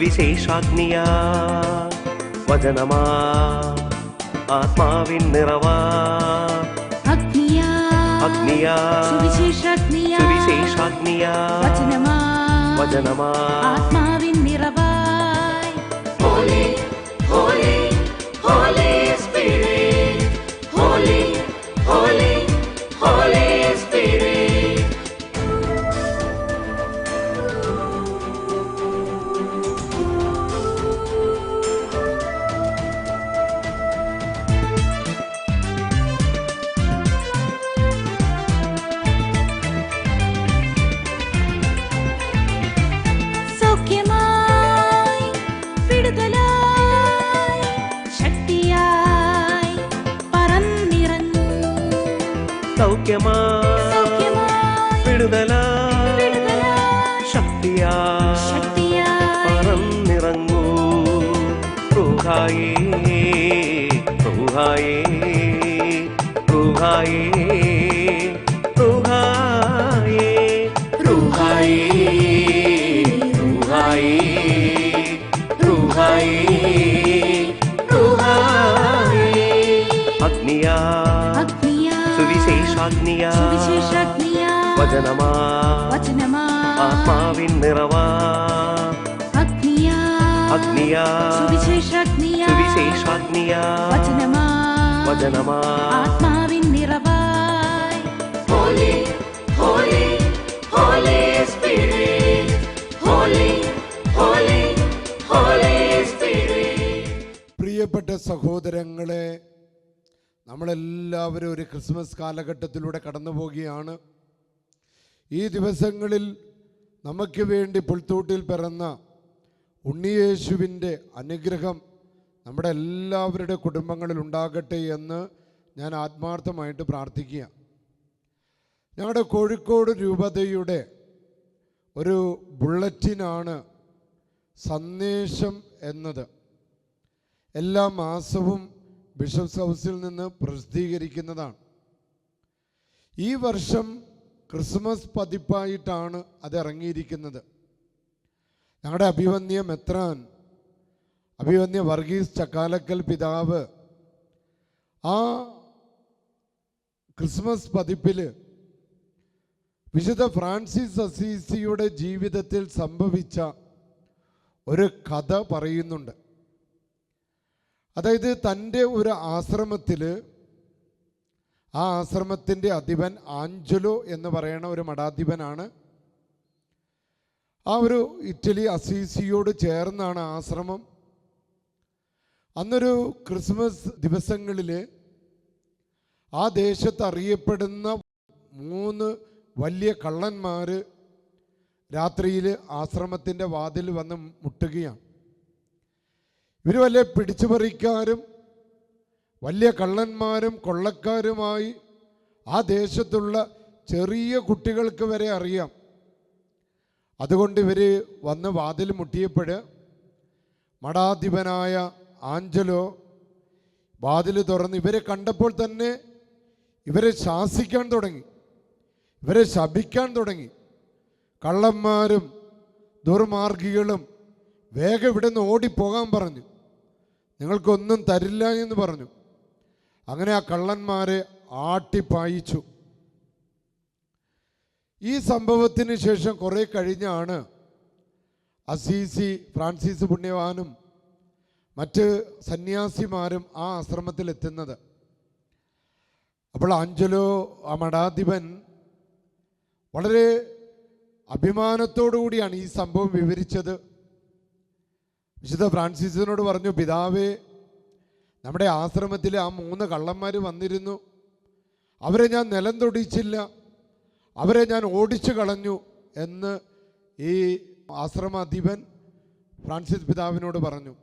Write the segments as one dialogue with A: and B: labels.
A: സുവിശേഷാഗ്നിയാ വചനമാ ആത്മാവിൻ നിറവാ
B: അഗ്നിയാ
A: അഗ്നിയാ
B: സുവിശേഷാഗ്നിയാ
A: സുവിശേഷാഗ്നിയാ
B: വചനമാ
A: വചനമാ
B: ആത്മാവിൻ നിറവായി സൗഖ്യമായി
A: ശക്തിയാ
B: ശക്തിയായി
A: പറന്നിറങ്ങൂ റൂഹായേ റൂഹായേ റൂഹായേ റൂഹായേ റൂഹായേ റൂഹായേ റൂഹായേ റൂഹായേ അഗ്നിയാ
B: അഗ്നിയാ
A: സുവിശേഷാഗ്നിയാ
B: സുവിശേഷാഗ്നിയാ
A: വചനമാ
B: വചനമാ
A: ആത്മാവിൻ നിറവാ.
B: അഗ്നിയാ.
A: അഗ്നിയാ.
B: സുവിശേഷാഗ്നിയാ.
A: സുവിശേഷാഗ്നിയാ.
B: വചനമാ.
A: വചനമാ.
B: ആത്മാവിൻ നിറവായി
C: പ്രിയപ്പെട്ട സഹോദരങ്ങളെ നമ്മളെല്ലാവരും ഒരു ക്രിസ്മസ് കാലഘട്ടത്തിലൂടെ കടന്നു പോവുകയാണ് ഈ ദിവസങ്ങളിൽ നമുക്ക് വേണ്ടി പുൽത്തൂട്ടിൽ പിറന്ന ഉണ്ണിയേശുവിന്റെ അനുഗ്രഹം നമ്മുടെ എല്ലാവരുടെ കുടുംബങ്ങളിൽ ഉണ്ടാകട്ടെ എന്ന് ഞാൻ ആത്മാർത്ഥമായിട്ട് പ്രാർത്ഥിക്കുക. ഞങ്ങളുടെ കോഴിക്കോട് രൂപതയുടെ ഒരു ബുള്ളറ്റിനാണ് സന്ദേശം എന്നത്. എല്ലാ മാസവും ബിഷപ്സ് ഹൗസിൽ നിന്ന് പ്രസിദ്ധീകരിക്കുന്നതാണ്. ഈ വർഷം ക്രിസ്മസ് പതിപ്പായിട്ടാണ് അത് ഇറങ്ങിയിരിക്കുന്നത് ഞങ്ങളുടെ അഭിവന്യ മെത്രാൻ അഭിവന്യ വർഗീസ് ചക്കാലക്കൽ പിതാവ് ആ ക്രിസ്മസ് പതിപ്പിൽ വിശുദ്ധ ഫ്രാൻസിസ് അസീസിയുടെ ജീവിതത്തിൽ സംഭവിച്ച ഒരു കഥ പറയുന്നുണ്ട്. അതായത് തന്റെ ഒരു ആശ്രമത്തിൽ ആ ആശ്രമത്തിന്റെ അധിപൻ ആഞ്ചലോ എന്ന് പറയുന്ന ഒരു മഠാധിപനാണ്. ആ ഒരു ഇറ്റലി അസീസിയോട് ചേർന്നാണ് ആശ്രമം. അന്നൊരു ക്രിസ്മസ് ദിവസങ്ങളിൽ ആ ദേശത്ത് അറിയപ്പെടുന്ന മൂന്ന് വലിയ കള്ളന്മാർ രാത്രിയിൽ ആശ്രമത്തിന്റെ വാതിൽ വന്ന് മുട്ടുകയാണ്. ഇവർ വല്ല പിടിച്ചുപറിക്കാരും വലിയ കള്ളന്മാരും കൊള്ളക്കാരുമായി ആ ദേശത്തുള്ള ചെറിയ കുട്ടികൾക്ക് വരെ അറിയാം. അതുകൊണ്ട് ഇവർ വന്ന് വാതിൽ മുട്ടിയപ്പോൾ മഠാധിപനായ ആഞ്ചലോ വാതിൽ തുറന്ന് ഇവരെ കണ്ടപ്പോൾ തന്നെ ഇവരെ ശാസിക്കാൻ തുടങ്ങി. ഇവരെ ശപിക്കാൻ തുടങ്ങി. കള്ളന്മാരും ദുർമാർഗികളും വേഗം ഇവിടെ നിന്ന് ഓടിപ്പോകാൻ പറഞ്ഞു. നിങ്ങൾക്കൊന്നും തരില്ല എന്ന് പറഞ്ഞു. അങ്ങനെ ആ കള്ളന്മാരെ ആട്ടിപ്പായിച്ചു. ഈ സംഭവത്തിന് ശേഷം കുറേ കഴിഞ്ഞാണ് അസീസി ഫ്രാൻസിസ് പുണ്യവാനും മറ്റ് സന്യാസിമാരും ആ ആശ്രമത്തിലെത്തുന്നത് അപ്പോൾ ആഞ്ചലോ ആ മഠാധിപൻ വളരെ അഭിമാനത്തോടുകൂടിയാണ് ഈ സംഭവം വിവരിച്ചത്. വിശുദ്ധ ഫ്രാൻസിസിനോട് പറഞ്ഞു പിതാവേ നമ്മുടെ ആശ്രമത്തിൽ ആ മൂന്ന് കള്ളന്മാർ വന്നിരുന്നു. അവരെ ഞാൻ നിലം തൊടിച്ചില്ല അവരെ ഞാൻ ഓടിച്ചു കളഞ്ഞു എന്ന് ഈ ആശ്രമാധിപൻ ഫ്രാൻസിസ് പിതാവിനോട് പറഞ്ഞു.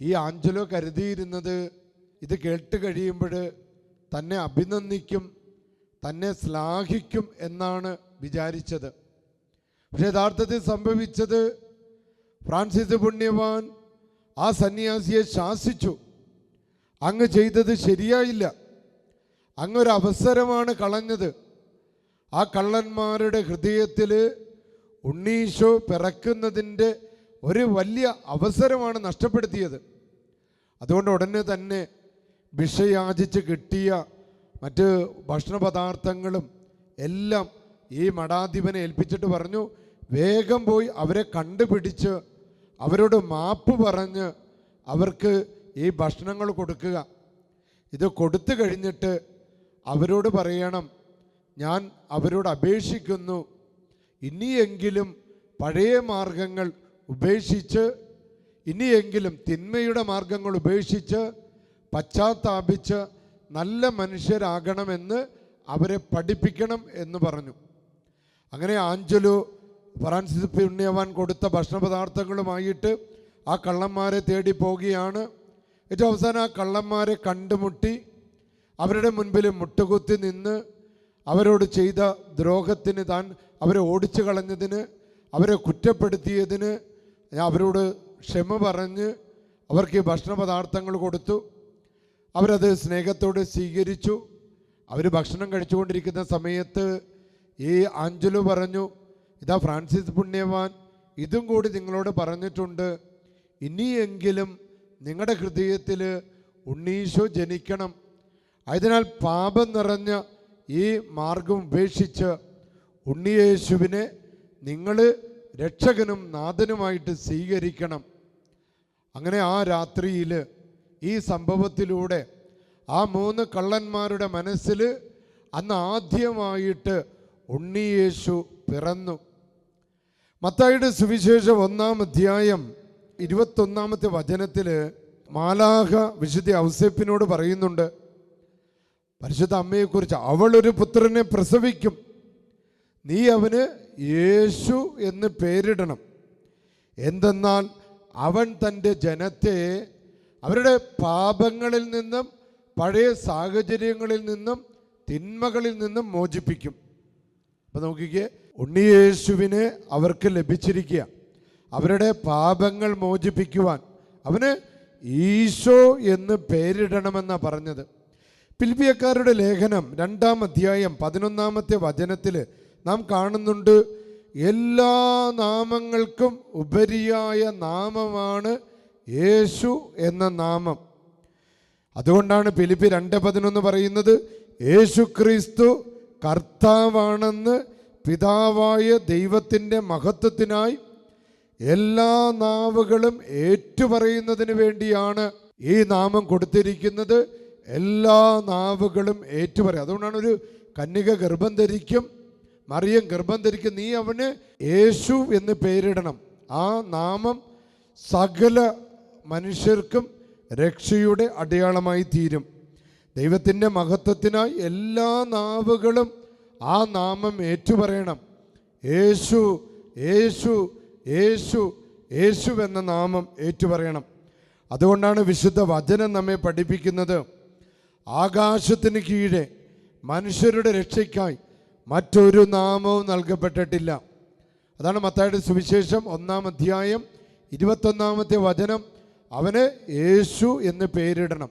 C: ഈ ആഞ്ചലോ കരുതിയിരുന്നത് ഇത് കേട്ട് കഴിയുമ്പോൾ തന്നെ അഭിനന്ദിക്കും തന്നെ ശ്ലാഘിക്കും എന്നാണ് വിചാരിച്ചത്. പക്ഷെ യഥാർത്ഥത്തിൽ സംഭവിച്ചത് ഫ്രാൻസിസ് പുണ്യവാൻ ആ സന്യാസിയെ ശാസിച്ചു. അങ്ങ് ചെയ്തത് ശരിയായില്ല. അങ്ങൊരവസരമാണ് കളഞ്ഞത്. ആ കള്ളന്മാരുടെ ഹൃദയത്തിൽ ഉണ്ണീശോ പിറക്കുന്നതിന്റെ ഒരു വലിയ അവസരമാണ് നഷ്ടപ്പെടുത്തിയത്. അതുകൊണ്ട് ഉടനെ തന്നെ വിഷയാചിച്ച് കിട്ടിയ മറ്റ് ഭക്ഷണ പദാർത്ഥങ്ങളും എല്ലാം ഈ മഠാധിപനെ ഏൽപ്പിച്ചിട്ട് പറഞ്ഞു വേഗം പോയി അവരെ കണ്ടുപിടിച്ച് അവരോട് മാപ്പ് പറഞ്ഞ് അവർക്ക് ഈ ഭക്ഷണങ്ങൾ കൊടുക്കുക. ഇത് കൊടുത്തു കഴിഞ്ഞിട്ട് അവരോട് പറയണം ഞാൻ അവരോട് അപേക്ഷിക്കുന്നു. ഇനിയെങ്കിലും പഴയ മാർഗങ്ങൾ ഉപേക്ഷിച്ച് ഇനിയെങ്കിലും തിന്മയുടെ മാർഗങ്ങൾ ഉപേക്ഷിച്ച് പശ്ചാത്താപിച്ച് നല്ല മനുഷ്യരാകണമെന്ന് അവരെ പഠിപ്പിക്കണം എന്ന് പറഞ്ഞു. അങ്ങനെ ആഞ്ചലു ഫ്രാൻസിസ് പുണ്യവാൻ കൊടുത്ത ഭക്ഷണ പദാർത്ഥങ്ങളുമായിട്ട് ആ കള്ളന്മാരെ തേടി പോവുകയാണ്. ഏറ്റവും അവസാനം ആ കള്ളന്മാരെ കണ്ടുമുട്ടി അവരുടെ മുൻപിൽ മുട്ടുകുത്തി നിന്ന് അവരോട് ചെയ്ത ദ്രോഹത്തിന് താൻ അവരെ ഓടിച്ചു കളഞ്ഞതിന് അവരെ കുറ്റപ്പെടുത്തിയതിന് അവരോട് ക്ഷമ പറഞ്ഞ് അവർക്ക് ഭക്ഷണ പദാർത്ഥങ്ങൾ കൊടുത്തു. അവരത് സ്നേഹത്തോട് സ്വീകരിച്ചു. അവർ ഭക്ഷണം കഴിച്ചുകൊണ്ടിരിക്കുന്ന സമയത്ത് ഈ ആഞ്ചലു പറഞ്ഞു ഇതാ ഫ്രാൻസിസ് പുണ്യവാൻ ഇതും കൂടി നിങ്ങളോട് പറഞ്ഞിട്ടുണ്ട്. ഇനിയെങ്കിലും നിങ്ങളുടെ ഹൃദയത്തിൽ ഉണ്ണീശോ ജനിക്കണം. അതിനാൽ പാപം നിറഞ്ഞ ഈ മാർഗം ഉപേക്ഷിച്ച് ഉണ്ണിയേശുവിനെ നിങ്ങൾ രക്ഷകനും നാഥനുമായിട്ട് സ്വീകരിക്കണം. അങ്ങനെ ആ രാത്രിയിൽ ഈ സംഭവത്തിലൂടെ ആ മൂന്ന് കള്ളന്മാരുടെ മനസ്സിൽ അന്ന് ആദ്യമായിട്ട് ഉണ്ണിയേശു പിറന്നു. മത്തായിയുടെ സുവിശേഷം ഒന്നാം അധ്യായം ഇരുപത്തൊന്നാമത്തെ വചനത്തിൽ മാലാഹ വിശുദ്ധ ഔസേപ്പിനോട് പറയുന്നുണ്ട് പരിശുദ്ധ അമ്മയെക്കുറിച്ച് അവൾ ഒരു പുത്രനെ പ്രസവിക്കും. നീ അവന് യേശു എന്ന് പേരിടണം. എന്തെന്നാൽ അവൻ തന്റെ ജനത്തെ അവരുടെ പാപങ്ങളിൽ നിന്നും പഴയ സാഹചര്യങ്ങളിൽ നിന്നും തിന്മകളിൽ നിന്നും മോചിപ്പിക്കും. അപ്പം നോക്കിക്കേ ഉണ്ണിയേശുവിനെ അവർക്ക് ലഭിച്ചിരിക്കുക അവരുടെ പാപങ്ങൾ മോചിപ്പിക്കുവാൻ. അവന് ഈശോ എന്ന് പേരിടണമെന്നാണ് പറഞ്ഞത്. പിൽപ്പിയക്കാരുടെ ലേഖനം രണ്ടാം അധ്യായം പതിനൊന്നാമത്തെ വചനത്തിൽ നാം കാണുന്നുണ്ട് എല്ലാ നാമങ്ങൾക്കും ഉപരിയായ നാമമാണ് യേശു എന്ന നാമം. അതുകൊണ്ടാണ് പിലിപ്പി രണ്ട് പതിനൊന്ന് പറയുന്നത് യേശു ക്രിസ്തു കർത്താവാണെന്ന് പിതാവായ ദൈവത്തിന്റെ മഹത്വത്തിനായി എല്ലാ നാവുകളും ഏറ്റുപറയുന്നതിന് വേണ്ടിയാണ് ഈ നാമം കൊടുത്തിരിക്കുന്നത്. എല്ലാ നാവുകളും ഏറ്റുപറയും. അതുകൊണ്ടാണ് ഒരു കന്യക ഗർഭം ധരിക്കും മറിയം ഗർഭം ധരിക്കും. നീ അവന് യേശു എന്ന് പേരിടണം. ആ നാമം സകല മനുഷ്യർക്കും രക്ഷയുടെ അടയാളമായി തീരും. ദൈവത്തിന്റെ മഹത്വത്തിനായി എല്ലാ നാവുകളും ആ നാമം ഏറ്റുപറയണം. യേശു യേശു യേശു യേശു എന്ന നാമം ഏറ്റുപറയണം. അതുകൊണ്ടാണ് വിശുദ്ധ വചനം നമ്മെ പഠിപ്പിക്കുന്നത്. ആകാശത്തിന് കീഴെ മനുഷ്യരുടെ രക്ഷയ്ക്കായി മറ്റൊരു നാമവും നൽകപ്പെട്ടിട്ടില്ല. അതാണ് മത്തായുടെ സുവിശേഷം ഒന്നാം അധ്യായം ഇരുപത്തൊന്നാമത്തെ വചനം. അവന് യേശു എന്ന് പേരിടണം.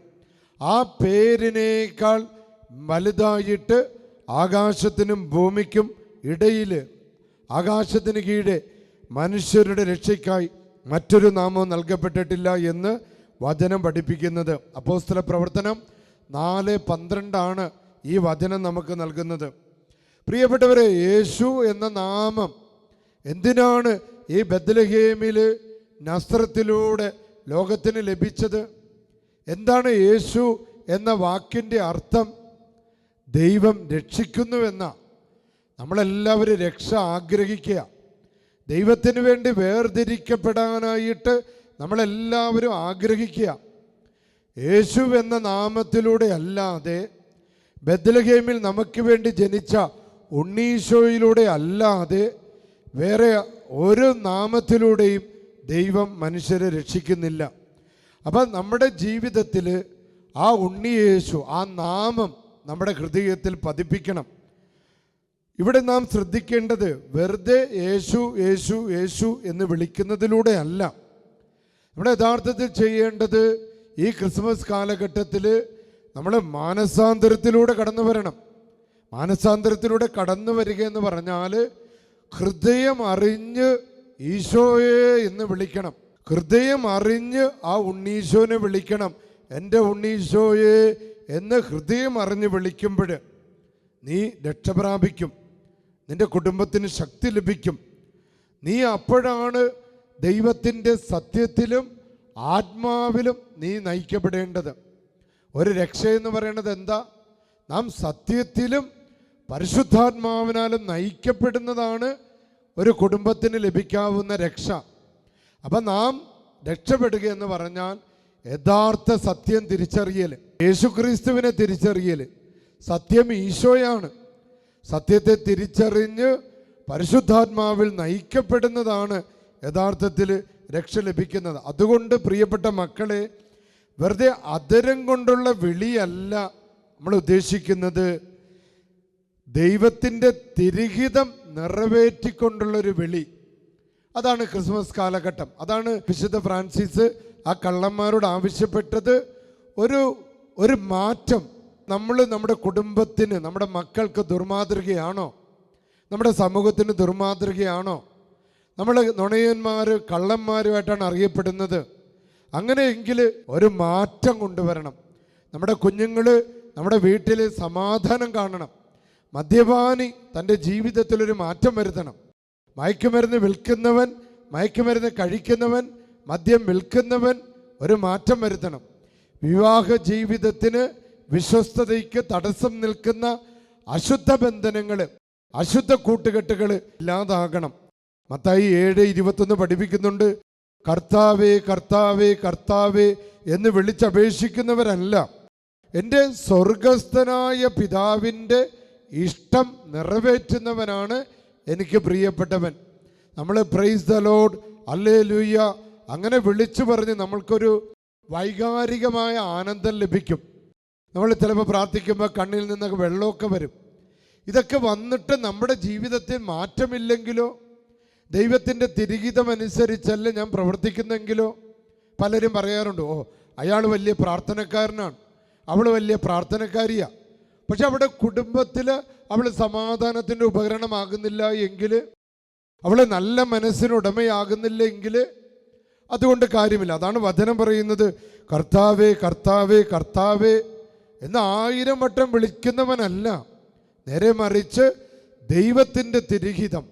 C: ആ പേരിനേക്കാൾ വലുതായിട്ട് ആകാശത്തിനും ഭൂമിക്കും ഇടയിൽ ആകാശത്തിന് കീഴെ മനുഷ്യരുടെ രക്ഷയ്ക്കായി മറ്റൊരു നാമവും നൽകപ്പെട്ടിട്ടില്ല എന്ന് വചനം പഠിപ്പിക്കുന്നത്. അപ്പോസ്തല പ്രവർത്തനം നാല് പന്ത്രണ്ടാണ് ഈ വചനം നമുക്ക് നൽകുന്നത്. പ്രിയപ്പെട്ടവരെ യേശു എന്ന നാമം എന്തിനാണ് ഈ ബദ്ലഹേമിൽ നസ്ത്രത്തിലൂടെ ലോകത്തിന് ലഭിച്ചത്? എന്താണ് യേശു എന്ന വാക്കിന്റെ അർത്ഥം? ദൈവം രക്ഷിക്കുന്നുവെന്ന. നമ്മളെല്ലാവരും രക്ഷ ആഗ്രഹിക്കുക. ദൈവത്തിന് വേണ്ടി വേർതിരിക്കപ്പെടാനായിട്ട് നമ്മളെല്ലാവരും ആഗ്രഹിക്കുക. യേശു എന്ന നാമത്തിലൂടെ അല്ലാതെ ബദലഹേമിൽ നമുക്ക് വേണ്ടി ജനിച്ച ഉണ്ണീശോയിലൂടെ അല്ലാതെ വേറെ ഒരു നാമത്തിലൂടെയും ദൈവം മനുഷ്യരെ രക്ഷിക്കുന്നില്ല. അപ്പം നമ്മുടെ ജീവിതത്തിൽ ആ ഉണ്ണിയേശു ആ നാമം നമ്മുടെ ഹൃദയത്തിൽ പതിപ്പിക്കണം. ഇവിടെ നാം ശ്രദ്ധിക്കേണ്ടത് വെറുതെ യേശു യേശു യേശു എന്ന് വിളിക്കുന്നതിലൂടെ അല്ല നമ്മുടെ യഥാർത്ഥത്തിൽ ചെയ്യേണ്ടത് ഈ ക്രിസ്മസ് കാലഘട്ടത്തിൽ നമ്മൾ മാനസാന്തരത്തിലൂടെ കടന്നു വരണം. മാനസാന്തരത്തിലൂടെ കടന്നു വരിക എന്ന് പറഞ്ഞാൽ ഹൃദയം അറിഞ്ഞ് ഈശോയെ എന്ന് വിളിക്കണം. ഹൃദയം അറിഞ്ഞ് ആ ഉണ്ണീശോനെ വിളിക്കണം. എന്റെ ഉണ്ണീശോയെ എന്ന് ഹൃദയം അറിഞ്ഞ് വിളിക്കുമ്പോൾ നീ രക്ഷ നിന്റെ കുടുംബത്തിന് ശക്തി ലഭിക്കും. നീ അപ്പോഴാണ് ദൈവത്തിന്റെ സത്യത്തിലും ആത്മാവിലും നീ നയിക്കപ്പെടേണ്ടത്. ഒരു രക്ഷ എന്ന് പറയുന്നത് എന്താ? നാം സത്യത്തിലും പരിശുദ്ധാത്മാവിനാലും നയിക്കപ്പെടുന്നതാണ് ഒരു കുടുംബത്തിന് ലഭിക്കാവുന്ന രക്ഷ. അപ്പം നാം രക്ഷപ്പെടുക എന്ന് പറഞ്ഞാൽ യഥാർത്ഥ സത്യം തിരിച്ചറിയൽ. യേശുക്രിസ്തുവിനെ തിരിച്ചറിയൽ. സത്യം ഈശോയാണ്. സത്യത്തെ തിരിച്ചറിഞ്ഞ് പരിശുദ്ധാത്മാവിൽ നയിക്കപ്പെടുന്നതാണ് യഥാർത്ഥത്തിൽ രക്ഷ ലഭിക്കുന്നത്. അതുകൊണ്ട് പ്രിയപ്പെട്ട മക്കളെ വെറുതെ അതരം കൊണ്ടുള്ള വിളിയല്ല നമ്മൾ ഉദ്ദേശിക്കുന്നത്. ദൈവത്തിന്റെ തിരിഹിതം നിറവേറ്റിക്കൊണ്ടുള്ളൊരു വിളി. അതാണ് ക്രിസ്മസ് കാലഘട്ടം. അതാണ് വിശുദ്ധ ഫ്രാൻസിസ് ആ കള്ളന്മാരോട് ആവശ്യപ്പെട്ടത്. ഒരു ഒരു മാറ്റം നമ്മൾ നമ്മുടെ കുടുംബത്തിന് നമ്മുടെ മക്കൾക്ക് ദുർമാതൃകയാണോ? നമ്മുടെ സമൂഹത്തിന് ദുർമാതൃകയാണോ? നമ്മൾ നുണയന്മാർ കള്ളന്മാരുമായിട്ടാണ് അറിയപ്പെടുന്നത്. അങ്ങനെയെങ്കിൽ ഒരു മാറ്റം കൊണ്ടുവരണം. നമ്മുടെ കുഞ്ഞുങ്ങൾ നമ്മുടെ വീട്ടിൽ സമാധാനം കാണണം. മദ്യപാനി തന്റെ ജീവിതത്തിലൊരു മാറ്റം വരുത്തണം. മയക്കുമരുന്ന് വിൽക്കുന്നവൻ മയക്കുമരുന്ന് കഴിക്കുന്നവൻ മദ്യം വിൽക്കുന്നവൻ ഒരു മാറ്റം വരുത്തണം. വിവാഹ ജീവിതത്തിന് വിശ്വസ്തതയ്ക്ക് തടസ്സം നിൽക്കുന്ന അശുദ്ധ ബന്ധനങ്ങൾ അശുദ്ധ കൂട്ടുകെട്ടുകൾ ഇല്ലാതാകണം. മത്തായി ഏഴ് ഇരുപത്തൊന്ന് പഠിപ്പിക്കുന്നുണ്ട് കർത്താവേ കർത്താവേ കർത്താവേ എന്ന് വിളിച്ചപേക്ഷിക്കുന്നവരല്ല. എന്റെ സ്വർഗസ്ഥനായ പിതാവിന്റെ ഇഷ്ടം നിറവേറ്റുന്നവനാണ് എനിക്ക് പ്രിയപ്പെട്ടവൻ. നമ്മൾ പ്രൈസ് ദ ലോഡ് അല്ലേ ലൂയ്യ അങ്ങനെ വിളിച്ചു പറഞ്ഞ് നമ്മൾക്കൊരു വൈകാരികമായ ആനന്ദം ലഭിക്കും. നമ്മൾ ചിലപ്പോൾ പ്രാർത്ഥിക്കുമ്പോൾ കണ്ണിൽ നിന്നൊക്കെ വെള്ളമൊക്കെ വരും. ഇതൊക്കെ വന്നിട്ട് നമ്മുടെ ജീവിതത്തിൽ മാറ്റമില്ലെങ്കിലോ? ദൈവത്തിന്റെ തിരികിതമനുസരിച്ചല്ല ഞാൻ പ്രവർത്തിക്കുന്നെങ്കിലോ? പലരും പറയാറുണ്ട് ഓ അയാൾ വലിയ പ്രാർത്ഥനക്കാരനാണ്. അവൾ വലിയ പ്രാർത്ഥനക്കാരിയാ. പക്ഷെ അവിടെ കുടുംബത്തിൽ അവൾ സമാധാനത്തിന്റെ ഉപകരണമാകുന്നില്ല എങ്കിൽ അവൾ നല്ല മനസ്സിനുടമയാകുന്നില്ല എങ്കിൽ അതുകൊണ്ട് കാര്യമില്ല. അതാണ് വചനം പറയുന്നത്. കർത്താവേ കർത്താവേ കർത്താവേ. എന്ന് ആയിരം വട്ടം വിളിക്കുന്നവനല്ല. നേരെ മറിച്ച് ദൈവത്തിന്റെ തിരിഹിതം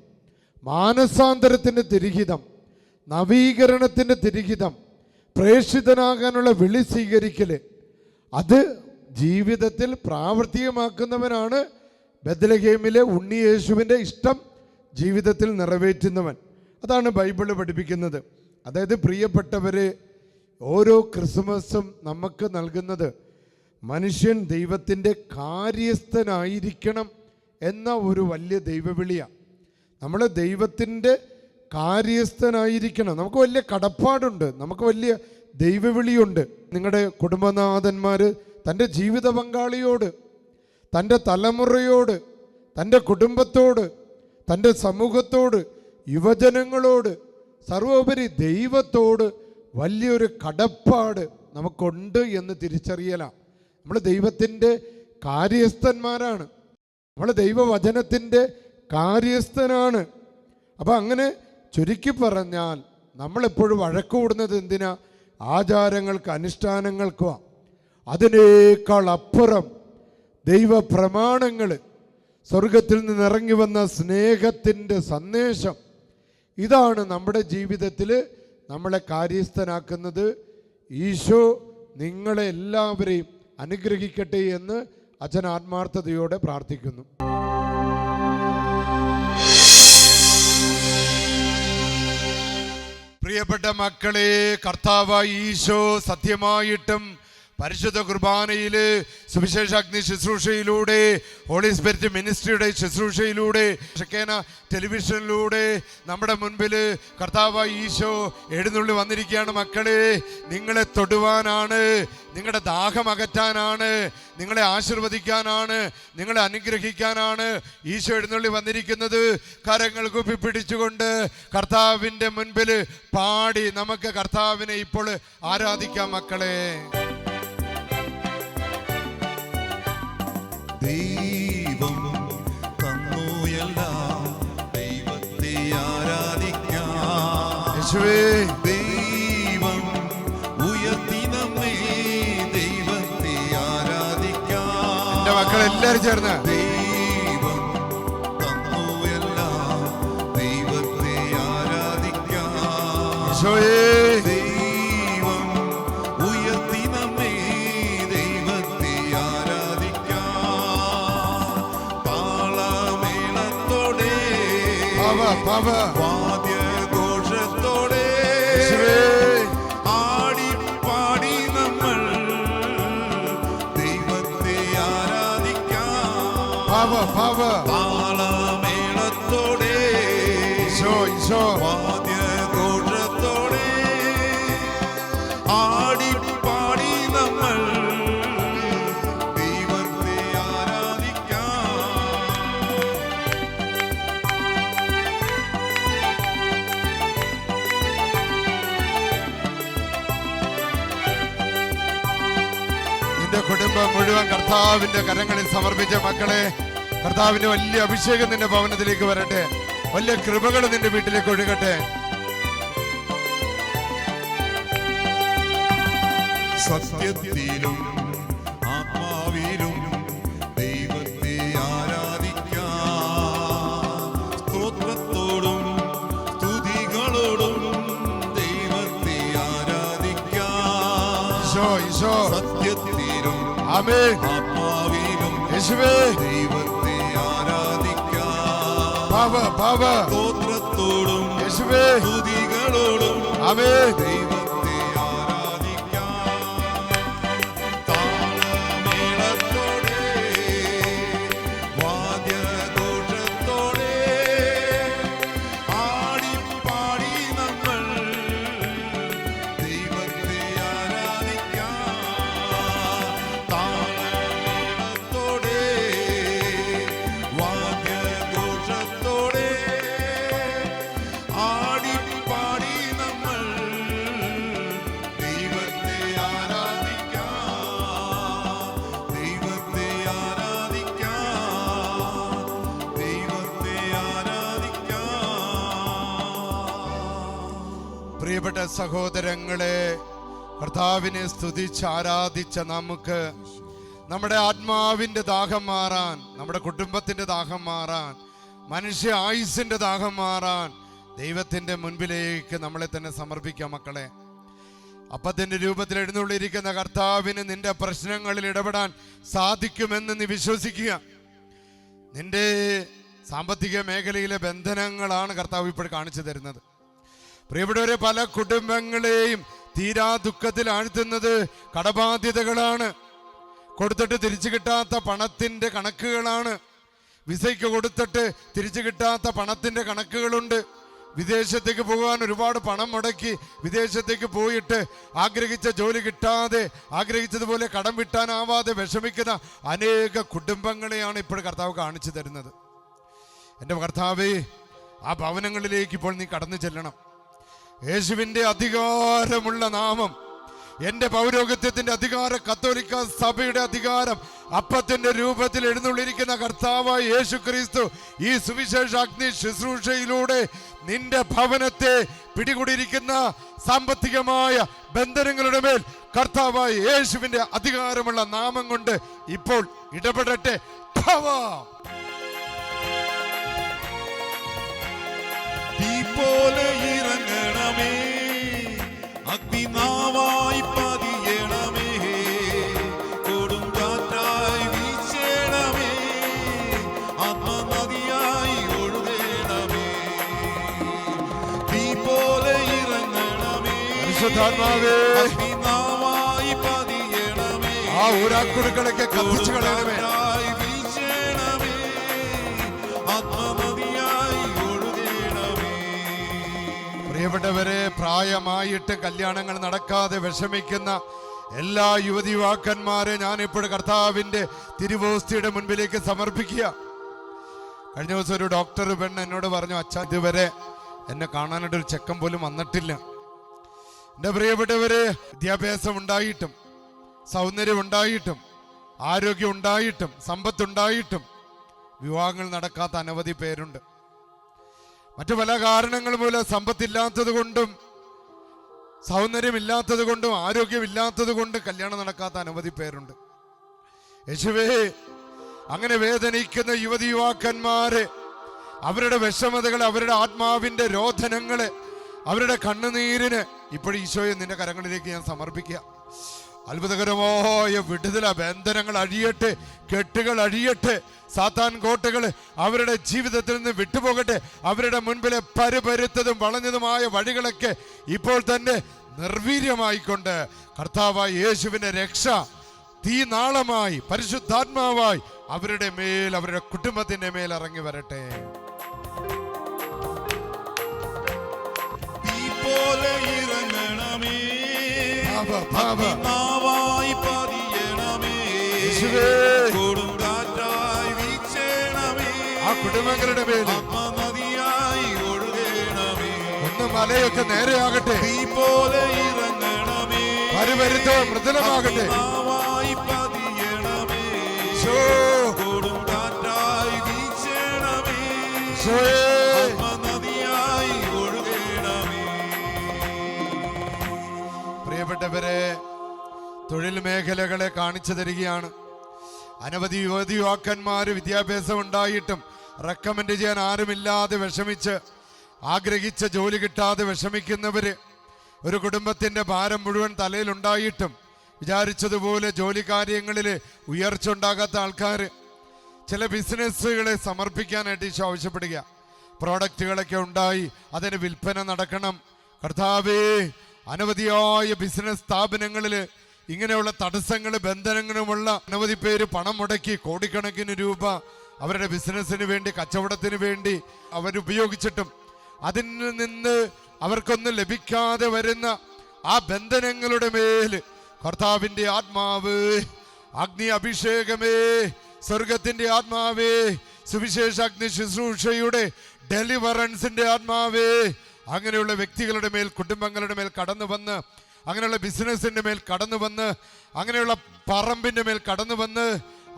C: മാനസാന്തരത്തിന്റെ തിരിഹിതം നവീകരണത്തിന്റെ തിരിഹിതം പ്രേക്ഷിതനാകാനുള്ള വിളി സ്വീകരിക്കൽ അത് ജീവിതത്തിൽ പ്രാവർത്തികമാക്കുന്നവനാണ്. ബദലഹേമിലെ ഉണ്ണിയേശുവിന്റെ ഇഷ്ടം ജീവിതത്തിൽ നിറവേറ്റുന്നവൻ. അതാണ് ബൈബിൾ പഠിപ്പിക്കുന്നത്. അതായത് പ്രിയപ്പെട്ടവരെ ഓരോ ക്രിസ്മസും നമുക്ക് നൽകുന്നത് മനുഷ്യൻ ദൈവത്തിന്റെ കാര്യസ്ഥനായിരിക്കണം എന്ന ഒരു വലിയ ദൈവവിളിയാണ് നമ്മൾ ദൈവത്തിന്റെ കാര്യസ്ഥനായിരിക്കണം. നമുക്ക് വലിയ കടപ്പാടുണ്ട്. നമുക്ക് വലിയ ദൈവവിളിയുണ്ട്. നിങ്ങളുടെ കുടുംബനാഥന്മാർ തന്റെ ജീവിത പങ്കാളിയോട് തന്റെ തലമുറയോട് തന്റെ കുടുംബത്തോട് തന്റെ സമൂഹത്തോട് യുവജനങ്ങളോട് സർവോപരി ദൈവത്തോട് വലിയൊരു കടപ്പാട് നമുക്കുണ്ട് എന്ന് തിരിച്ചറിയലാണ് നമ്മൾ ദൈവത്തിന്റെ കാര്യസ്ഥന്മാരാണ്. നമ്മൾ ദൈവവചനത്തിന്റെ കാര്യസ്ഥനാണ്. അപ്പം അങ്ങനെ ചുരുക്കി പറഞ്ഞാൽ നമ്മളെപ്പോഴും വഴക്ക് കൂടുന്നത് എന്തിനാ? ആചാരങ്ങൾക്ക് അനുഷ്ഠാനങ്ങൾക്കുമാണ് അതിനേക്കാൾ അപ്പുറം ദൈവ പ്രമാണങ്ങൾ സ്വർഗത്തിൽ നിന്ന് ഇറങ്ങി വന്ന സ്നേഹത്തിന്റെ സന്ദേശം. ഇതാണ് നമ്മുടെ ജീവിതത്തിൽ നമ്മളെ കാര്യസ്ഥനാക്കുന്നത്. ഈശോ നിങ്ങളെ എല്ലാവരെയും അനുഗ്രഹിക്കട്ടെ എന്ന് അച്ഛൻ ആത്മാർത്ഥതയോടെ പ്രാർത്ഥിക്കുന്നു. പ്രിയപ്പെട്ട മക്കളെ കർത്താവായി ഈശോ സത്യമായിട്ടും പരിശുദ്ധ കുർബാനയിൽ സുവിശേഷ അഗ്നി ശുശ്രൂഷയിലൂടെ ഹോളി സ്പിരിറ്റ് മിനിസ്ട്രിയുടെ ശുശ്രൂഷയിലൂടെ ഷക്കേന ടെലിവിഷനിലൂടെ നമ്മുടെ മുൻപിൽ കർത്താവ് ഈശോ എഴുന്നള്ളി വന്നിരിക്കുകയാണ്. മക്കളെ നിങ്ങളെ തൊടുവാനാണ് നിങ്ങളുടെ ദാഹം അകറ്റാനാണ് നിങ്ങളെ ആശീർവദിക്കാനാണ് നിങ്ങളെ അനുഗ്രഹിക്കാനാണ് ഈശോ എഴുന്നള്ളി വന്നിരിക്കുന്നത്. കരങ്ങൾ കുപ്പി പിടിച്ചുകൊണ്ട് കർത്താവിന്റെ മുൻപിൽ പാടി നമുക്ക് കർത്താവിനെ ഇപ്പോൾ ആരാധിക്കാം മക്കളെ.
D: ദൈവം തന്നുയെല്ലാം ദൈവത്തെ ആരാധിക്കാം. ദൈവം ഉയർത്തി നമ്മെ ദൈവത്തെ ആരാധിക്കാം.
C: മക്കളെല്ലാരും എല്ലാവരും ചേർന്ന്.
D: ദൈവം തന്നുയെല്ലാം ദൈവത്തെ ആരാധിക്കാം.
C: പാവ
D: വാദ്യഘോഷത്തോടെ ആടി പാടി നമ്മൾ ദൈവത്തെ ആരാധിക്കാം.
C: പാവ പാവ
D: താളമേളത്തോടെ
C: കുടുംബം മുഴുവൻ കർത്താവിന്റെ കരങ്ങളിൽ സമർപ്പിച്ച മക്കളെ കർത്താവിന്റെ വലിയ അഭിഷേകം നിന്റെ ഭവനത്തിലേക്ക് വരട്ടെ. വലിയ കൃപകൾ നിന്റെ വീട്ടിലേക്ക് ഒഴുകട്ടെ.
D: സത്യത്തിലും ആത്മാവിലും ദൈവത്തെ ആരാധിക്കാം. സ്തോത്രത്തോടും സ്തുതികളോടും ദൈവത്തെ ആരാധിക്കാം. ആത്മാവിലും
C: യേശുവേ.
D: ദൈവത്തെ ആരാധിക്കാം. സ്തോത്രത്തോടും
C: യേശുവേ.
D: സ്തുതികളോടും
C: ആമേൻ. സഹോദരങ്ങളെ കർത്താവിനെ സ്തുതിച്ച് ആരാധിച്ച നമുക്ക് നമ്മുടെ ആത്മാവിന്റെ ദാഹം മാറാൻ നമ്മുടെ കുടുംബത്തിന്റെ ദാഹം മാറാൻ മനുഷ്യ ആയുസിന്റെ ദാഹം മാറാൻ ദൈവത്തിന്റെ മുൻപിലേക്ക് നമ്മളെ തന്നെ സമർപ്പിക്കാം മക്കളെ. അപ്പത്തിന്റെ രൂപത്തിൽ എഴുന്നള്ളിയിരിക്കുന്ന കർത്താവിന് നിന്റെ പ്രശ്നങ്ങളിൽ ഇടപെടാൻ സാധിക്കുമെന്ന് നീ വിശ്വസിക്കുക. നിന്റെ സാമ്പത്തിക മേഖലയിലെ ബന്ധനങ്ങളാണ് കർത്താവ് ഇപ്പോൾ കാണിച്ചു തരുന്നത്. പ്രിയപ്പെട്ടവരെ പല കുടുംബങ്ങളെയും തീരാ ദുഃഖത്തിൽ ആഴ്ത്തുന്നത് കടബാധ്യതകളാണ്. കൊടുത്തിട്ട് തിരിച്ചു കിട്ടാത്ത പണത്തിന്റെ കണക്കുകളാണ്. വിസയ്ക്ക് കൊടുത്തിട്ട് തിരിച്ചു കിട്ടാത്ത പണത്തിന്റെ കണക്കുകളുണ്ട്. വിദേശത്തേക്ക് പോകാൻ ഒരുപാട് പണം മുടക്കി വിദേശത്തേക്ക് പോയിട്ട് ആഗ്രഹിച്ച ജോലി കിട്ടാതെ ആഗ്രഹിച്ചതുപോലെ കടം വിട്ടാനാവാതെ വിഷമിക്കുന്ന അനേക കുടുംബങ്ങളെയാണ് ഇപ്പോൾ കർത്താവ് കാണിച്ചു തരുന്നത്. എന്റെ കർത്താവേ ആ ഭവനങ്ങളിലേക്ക് ഇപ്പോൾ നീ കടന്നു ചെല്ലണം. യേശുവിന്റെ അധികാരമുള്ള നാമം എന്റെ പൗരോഗത്യത്തിന്റെ അധികാരം കത്തോലിക്ക സഭയുടെ അധികാരം അപ്പത്തിന്റെ രൂപത്തിൽ എഴുന്നള്ളിരിക്കുന്ന കർത്താവായ യേശു ക്രിസ്തു ഈ സുവിശേഷ അഗ്നി ശുശ്രൂഷയിലൂടെ നിന്റെ ഭവനത്തെ പിടികൂടിയിരിക്കുന്ന സാമ്പത്തികമായ ബന്ധനങ്ങളുടെ മേൽ കർത്താവായ യേശുവിന്റെ അധികാരമുള്ള നാമം കൊണ്ട് ഇപ്പോൾ ഇടപെടട്ടെ Power!
D: അഗ്നിനാവായി പതിയണമേ. കൊടുങ്കാറ്റായി വീശണമേ. ആത്മനദിയായി ഒഴുകണമേ. തീ പോലെ ഇറങ്ങണമേ. അഗ്നിനാവായി പതിയണമേ.
C: ഊരാക്കുടുക്കളൊക്കെ കത്തിച്ചു കളയണമേ. പ്രിയപ്പെട്ടവരെ പ്രായമായിട്ട് കല്യാണങ്ങൾ നടക്കാതെ വിഷമിക്കുന്ന എല്ലാ യുവതി യുവാക്കന്മാരെ ഞാൻ ഇപ്പോൾ കർത്താവിന്റെ തിരുവോസ്തിയുടെ മുൻപിലേക്ക് സമർപ്പിക്കുക. കഴിഞ്ഞ ദിവസം ഒരു ഡോക്ടർ പെണ്ണ് എന്നോട് പറഞ്ഞു അച്ഛാ ഇതുവരെ എന്നെ കാണാനായിട്ട് ഒരു ചെക്കൻ പോലും വന്നിട്ടില്ല. എന്റെ പ്രിയപ്പെട്ടവരെ വിദ്യാഭ്യാസം ഉണ്ടായിട്ടും സൗന്ദര്യം ഉണ്ടായിട്ടും ആരോഗ്യം ഉണ്ടായിട്ടും സമ്പത്തുണ്ടായിട്ടും വിവാഹങ്ങൾ നടക്കാത്ത അനവധി പേരുണ്ട്. മറ്റു പല കാരണങ്ങൾ മൂലം സമ്പത്തില്ലാത്തത് കൊണ്ടും സൗന്ദര്യമില്ലാത്തത് കൊണ്ടും ആരോഗ്യമില്ലാത്തത് കൊണ്ടും കല്യാണം നടക്കാത്ത അനവധി പേരുണ്ട്. യേശുവേ അങ്ങനെ വേദനിക്കുന്ന യുവതി യുവാക്കന്മാരെ അവരുടെ വിഷമതകൾ അവരുടെ ആത്മാവിന്റെ രോധനങ്ങൾ അവരുടെ കണ്ണുനീരിന് ഇപ്പോഴും ഈശോയെ നിന്റെ കരങ്ങളിലേക്ക് ഞാൻ സമർപ്പിക്കുക. അത്ഭുതകരമായ വിടുതല ബന്ധനങ്ങൾ അഴിയട്ടെ കെട്ടുകൾ അഴിയട്ടെ സാത്താൻ കോട്ടകൾ അവരുടെ ജീവിതത്തിൽ നിന്ന് വിട്ടുപോകട്ടെ അവരുടെ മുൻപിലെ പരുപരുത്തതും വളഞ്ഞതുമായ വഴികളൊക്കെ ഇപ്പോൾ തന്നെ നിർവീര്യമായിക്കൊണ്ട് കർത്താവായ യേശുവിന്റെ രക്ഷ തീനാളമായി പരിശുദ്ധാത്മാവായി അവരുടെ മേൽ അവരുടെ കുടുംബത്തിന്റെ മേൽ ഇറങ്ങി വരട്ടെ.
D: പോലെ ഇറങ്ങണമേ.
C: കുടുംബങ്ങളുടെ പേര്
D: ആത്മനദിയായി ഒഴുകണമേ.
C: ഒന്ന് മലയൊക്കെ നേരെയാകട്ടെ.
D: തീ പോലെ ഇറങ്ങണമേ.
C: പരുപരുത്തോ മൃദുലമാകട്ടെ.
D: കൊടുങ്കാറ്റായി വീശണമേ. ഒഴുകണമേ.
C: പ്രിയപ്പെട്ടവരെ തൊഴിൽ മേഖലകളെ കാണിച്ചു തരികയാണ്. അനവധി യുവതി യുവാക്കന്മാർ വിദ്യാഭ്യാസം ഉണ്ടായിട്ടും റെക്കമെൻഡ് ചെയ്യാൻ ആരുമില്ലാതെ വിഷമിച്ച് ആഗ്രഹിച്ച ജോലി കിട്ടാതെ വിഷമിക്കുന്നവര് ഒരു കുടുംബത്തിന്റെ ഭാരം മുഴുവൻ തലയിലുണ്ടായിട്ടും വിചാരിച്ചതുപോലെ ജോലി കാര്യങ്ങളിൽ ഉയർച്ച ഉണ്ടാകാത്ത ആൾക്കാർ ചില ബിസിനസ്സുകളെ സമർപ്പിക്കാനായിട്ട് ഈശോ ആവശ്യപ്പെടുക. പ്രോഡക്റ്റുകളൊക്കെ ഉണ്ടായി അതിന് വിൽപ്പന നടക്കണം. കർത്താവേ അനവധിയായ ബിസിനസ് സ്ഥാപനങ്ങളിൽ ഇങ്ങനെയുള്ള തടസ്സങ്ങൾ ബന്ധനങ്ങളുമുള്ള അനവധി പേര് പണം മുടക്കി കോടിക്കണക്കിന് രൂപ അവരുടെ ബിസിനസ്സിന് വേണ്ടി കച്ചവടത്തിന് വേണ്ടി അവരുപയോഗിച്ചിട്ടും അതിൽ നിന്ന് അവർക്കൊന്നും ലഭിക്കാതെ വരുന്ന ആ ബന്ധനങ്ങളുടെ മേൽ കർത്താവിന്റെ ആത്മാവ് അഗ്നി അഭിഷേകമേ സ്വർഗത്തിന്റെ ആത്മാവേ സുവിശേഷ അഗ്നി ശുശ്രൂഷയുടെ ഡെലിവറൻസിന്റെ ആത്മാവേ. അങ്ങനെയുള്ള വ്യക്തികളുടെ മേൽ കുടുംബങ്ങളുടെ മേൽ കടന്നു വന്ന് അങ്ങനെയുള്ള ബിസിനസ്സിന്റെ മേൽ കടന്നു വന്ന് അങ്ങനെയുള്ള പറമ്പിന്റെ മേൽ കടന്നു വന്ന്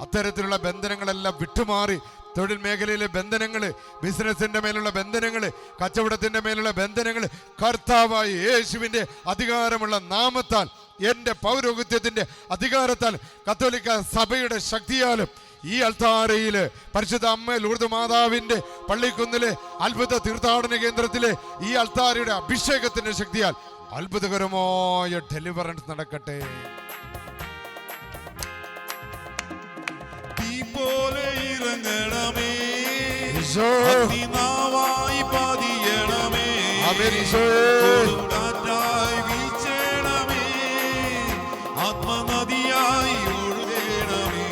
C: അത്തരത്തിലുള്ള ബന്ധനങ്ങളെല്ലാം വിട്ടുമാറി തൊഴിൽ മേഖലയിലെ ബന്ധനങ്ങൾ ബിസിനസിന്റെ മേലുള്ള ബന്ധനങ്ങൾ കച്ചവടത്തിന്റെ മേലുള്ള ബന്ധനങ്ങൾ കർത്താവായി യേശുവിന്റെ അധികാരമുള്ള നാമത്താൽ എന്റെ പൗരോഹിത്യത്തിന്റെ അധികാരത്താൽ കത്തോലിക്ക സഭയുടെ ശക്തിയാലും ഈ അൽത്താരയിൽ പരിശുദ്ധ അമ്മ ലൂർദ് മാതാവിന്റെ പള്ളിക്കുന്നിലെ അത്ഭുത തീർത്ഥാടന കേന്ദ്രത്തിലെ ഈ അൽത്താരയുടെ അഭിഷേകത്തിന്റെ ശക്തിയാൽ അത്ഭുതകരമായ ഡെലിവറൻസ് നടക്കട്ടെ.
D: പോലെ ഇറങ്ങണമേ. നാവായി പതിയണമേ.
C: ആമേൻ ഈശോയേ.
D: ആത്മനദിയായി ഒഴുകണമേ.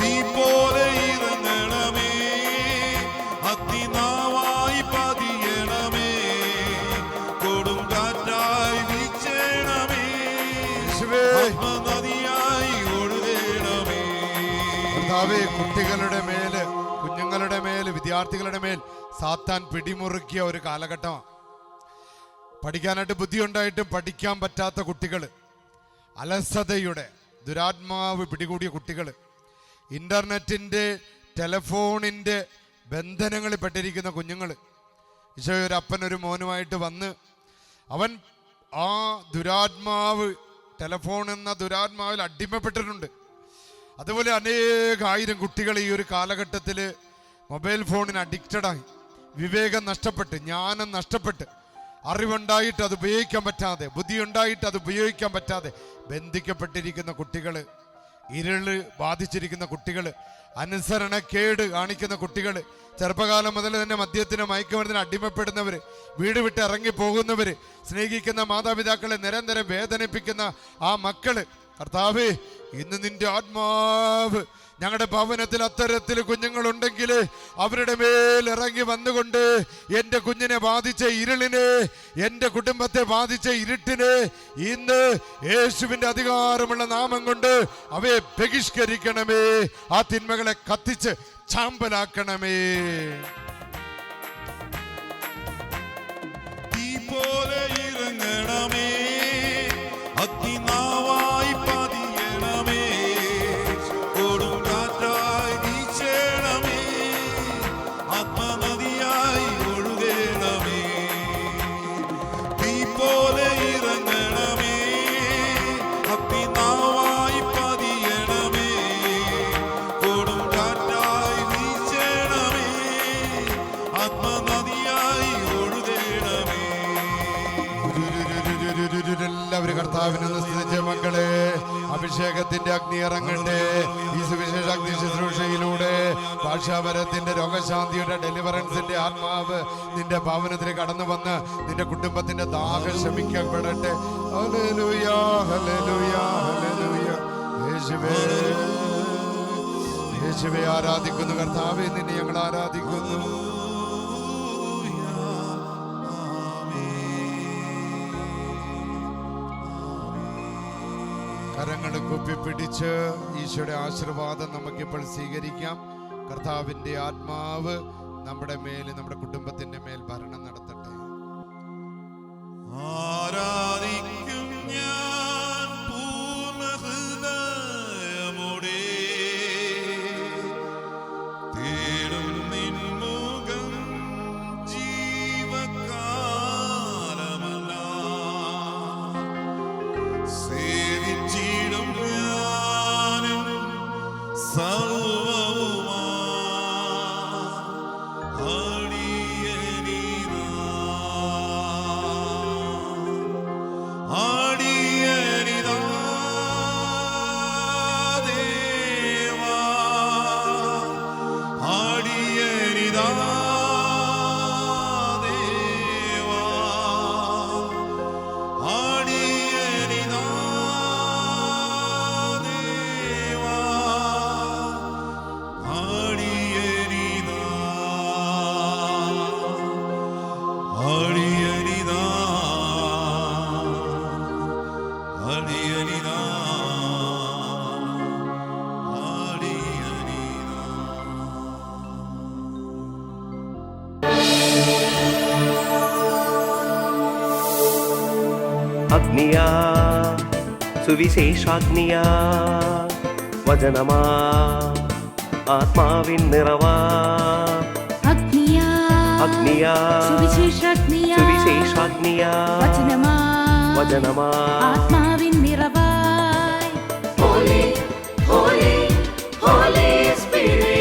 D: തീ പോലെ
C: കർത്താവേ കുട്ടികളുടെ മേൽ കുഞ്ഞുങ്ങളുടെ മേൽ വിദ്യാർത്ഥികളുടെ മേൽ സാത്താൻ പിടിമുറുക്കിയ ഒരു കാലഘട്ടമാണ്. പഠിക്കാനായിട്ട് ബുദ്ധിയുണ്ടായിട്ടും പഠിക്കാൻ പറ്റാത്ത കുട്ടികൾ അലസതയുടെ ദുരാത്മാവ് പിടികൂടിയ കുട്ടികൾ ഇന്റർനെറ്റിന്റെ ടെലഫോണിന്റെ ബന്ധനങ്ങളിൽ പെട്ടിരിക്കുന്ന കുഞ്ഞുങ്ങൾ. ഈശോ ഒരു അപ്പൻ ഒരു മോനുമായിട്ട് വന്ന് അവൻ ആ ദുരാത്മാവ് ടെലഫോൺ എന്ന ദുരാത്മാവിൽ അടിമപ്പെട്ടിട്ടുണ്ട്. അതുപോലെ അനേകായിരം കുട്ടികൾ ഈ ഒരു കാലഘട്ടത്തിൽ മൊബൈൽ ഫോണിന് അഡിക്റ്റഡായി വിവേകം നഷ്ടപ്പെട്ട് ജ്ഞാനം നഷ്ടപ്പെട്ട്. അറിവുണ്ടായിട്ട് അത് ഉപയോഗിക്കാൻ പറ്റാതെ ബുദ്ധി ഉണ്ടായിട്ട് അത് ഉപയോഗിക്കാൻ പറ്റാതെ ബന്ധിക്കപ്പെട്ടിരിക്കുന്ന കുട്ടികൾ ഇരുൾ ബാധിച്ചിരിക്കുന്ന കുട്ടികൾ അനുസരണക്കേട് കാണിക്കുന്ന കുട്ടികൾ ചെറുപ്പകാലം മുതൽ തന്നെ മദ്യത്തിന് മയക്കുമരുന്നിന് അടിമപ്പെടുന്നവർ വീട് വിട്ട് ഇറങ്ങി പോകുന്നവർ സ്നേഹിക്കുന്ന മാതാപിതാക്കളെ നിരന്തരം വേദനിപ്പിക്കുന്ന ആ മക്കൾ കർത്താവേ ഇന്ന് നിന്റെ ആത്മാവ് ഞങ്ങളുടെ ഭവനത്തിൽ അത്തരത്തിൽ കുഞ്ഞുങ്ങളുണ്ടെങ്കിൽ അവരുടെ മേൽ ഇറങ്ങി വന്നുകൊണ്ട് എന്റെ കുഞ്ഞിനെ ബാധിച്ച ഇരുളിനെ എന്റെ കുടുംബത്തെ ബാധിച്ച ഇരുട്ടിനെ ഇന്ന് യേശുവിന്റെ അധികാരമുള്ള നാമം കൊണ്ട് അവയെ ബഹിഷ്കരിക്കണമേ. ആ തിന്മകളെ കത്തിച്ച് ചാമ്പലാക്കണമേ.
D: തീ പോലെ ഇറങ്ങണമേ.
C: കർത്താവിനെ നിശ്ചയിച്ച മക്കളെ അഭിഷേകത്തിന്റെ അഗ്നി ഇറങ്ങട്ടെ. ഈ സുവിശേഷ അഗ്നി ശുശ്രൂഷയിലൂടെ ഭാഷാപരത്തിന്റെ രോഗശാന്തിയുടെ ഡെലിവറൻസിന്റെ ആത്മാവ് നിന്റെ ഭവനത്തിൽ കടന്നു വന്ന് നിന്റെ കുടുംബത്തിന്റെ ദാഹം ശമിക്കപ്പെടട്ടെ. യേശുവേ ആരാധിക്കുന്നു കർത്താവെ നിന്നെ ഞങ്ങൾ ആരാധിക്കുന്നു. പിടിച്ച് ഈശോയുടെ ആശീർവാദം നമുക്കിപ്പോൾ സ്വീകരിക്കാം. കർത്താവിന്റെ ആത്മാവ് നമ്മുടെ മേൽ നമ്മുടെ കുടുംബത്തിന്റെ മേൽ ഭരണം നടത്തട്ടെ.
D: ആരാധിക്കും ಸುವಿಶೇಷಾಗ್ನಿಯ சுவிசேஷாக்னியா வஜனமா ஆத்மாவின் நிறவா
A: அக்னியா அக்னியா சுவிசேஷாக்னியா சுவிசேஷாக்னியா வஜனமா
B: வஜனமா
A: ஆத்மாவின்
B: நிறவாய்
A: ஹோலே
B: ஹோலே
A: ஹோலே
B: ஸ்பிரிட்